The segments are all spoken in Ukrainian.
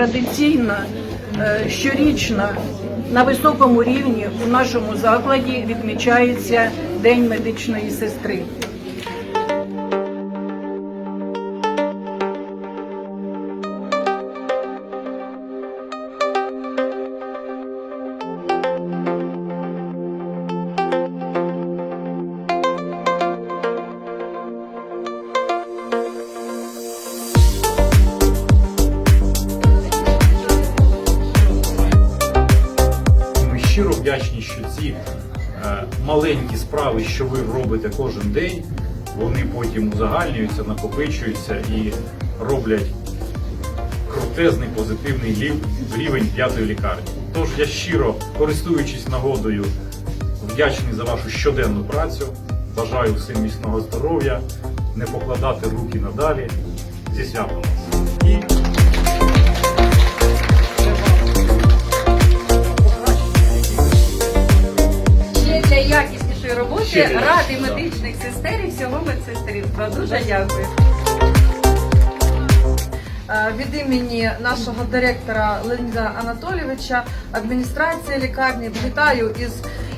традиційно щорічна на високому рівні у нашому закладі відмічається День медичної сестри. Щиро вдячні, що ці е, маленькі справи, що ви робите кожен день, вони потім узагальнюються, накопичуються і роблять крутезний позитивний рівень п'ятої лікарні. Тож я щиро, користуючись нагодою, вдячний за вашу щоденну працю. Бажаю всім міцного здоров'я, не покладати руки надалі. Зі святом! І роботи ради медичних сестер і всього медсестринства. Дуже дякую. Е, Від імені нашого директора Леоніда Анатолійовича, адміністрації лікарні вітаю із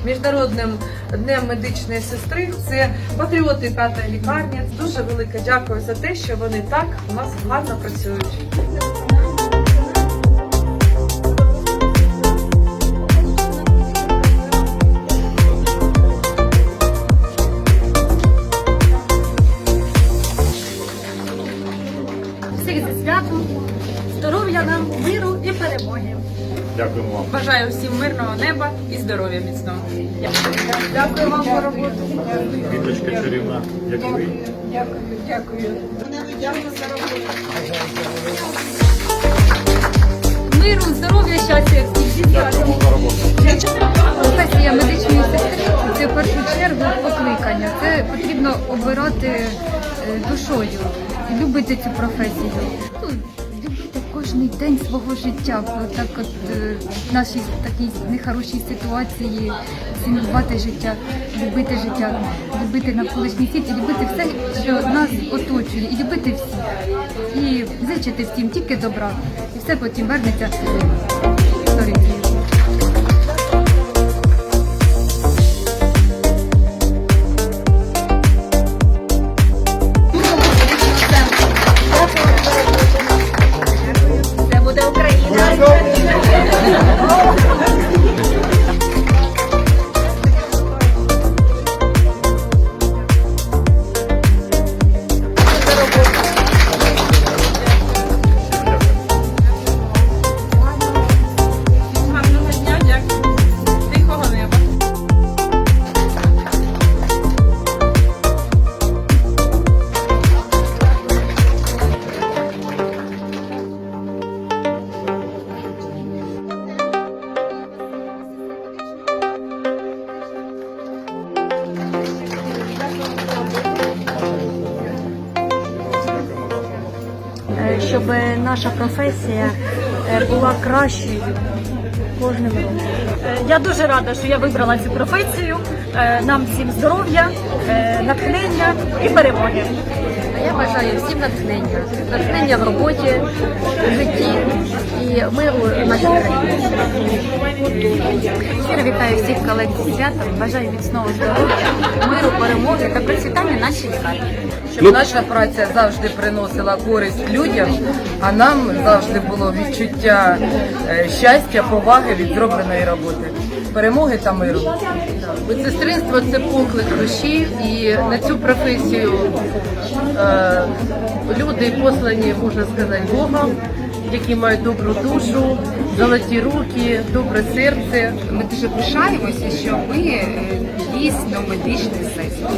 міжнародним днем медичної сестри. Це патріоти п'ятої лікарні. Дуже велике дякую за те, що вони так у нас гарно працюють. Всіх зі святом, здоров'я нам, миру і перемоги. дякуємо вам. Бажаю всім мирного неба і здоров'я міцного. Дякую вам за роботу. Віточка чарівна, як і ви. Дякую, дякую. Миру, здоров'я, щастя всіх зі. Дякуємо за роботу. Професія медичної сестри це в першу чергу покликання. Це потрібно обирати е, душою любити цю професію. Ну, Любити кожен день свого життя. Так от е, в нашій такій нехорошій ситуації цінувати життя, любити життя, любити навколишній світ, і любити все, що нас оточує, і любити всіх. І зичити всім тільки добра. І все потім вернеться сторицею. Це щоб наша професія е, була кращою кожним роком. Е, Я дуже рада, що я вибрала цю професію. Е, Нам всім здоров'я, натхнення і перемоги. Я бажаю всім натхнення, натхнення в роботі, в житті і миру. Щиро вітаю всіх колег зі святом. Бажаю міцного здоров'я, миру, перемоги та процвітання нашій лікарні. Щоб наша праця завжди приносила користь людям, а нам завжди було відчуття е, щастя, поваги від зробленої роботи, перемоги та миру. Медсестринство це поклик душі, і на цю професію е, люди послані, можна сказати, Богом, які мають добру душу, золоті руки, добре серце. Ми дуже пишаємося, що ви е, дійсно медичний сестри.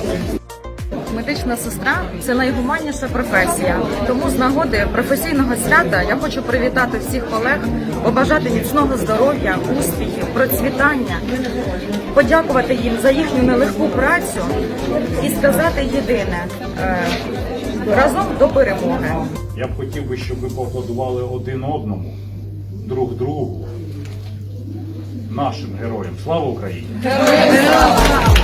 Медична сестра це найгуманніша професія. Тому з нагоди професійного свята я хочу привітати всіх колег, побажати міцного здоров'я, успіхів, процвітання, подякувати їм за їхню нелегку працю і сказати єдине е, разом до перемоги. Я б хотів би, щоб ви поаплодували один одному, друг другу, нашим героям. Слава Україні! Героям слава!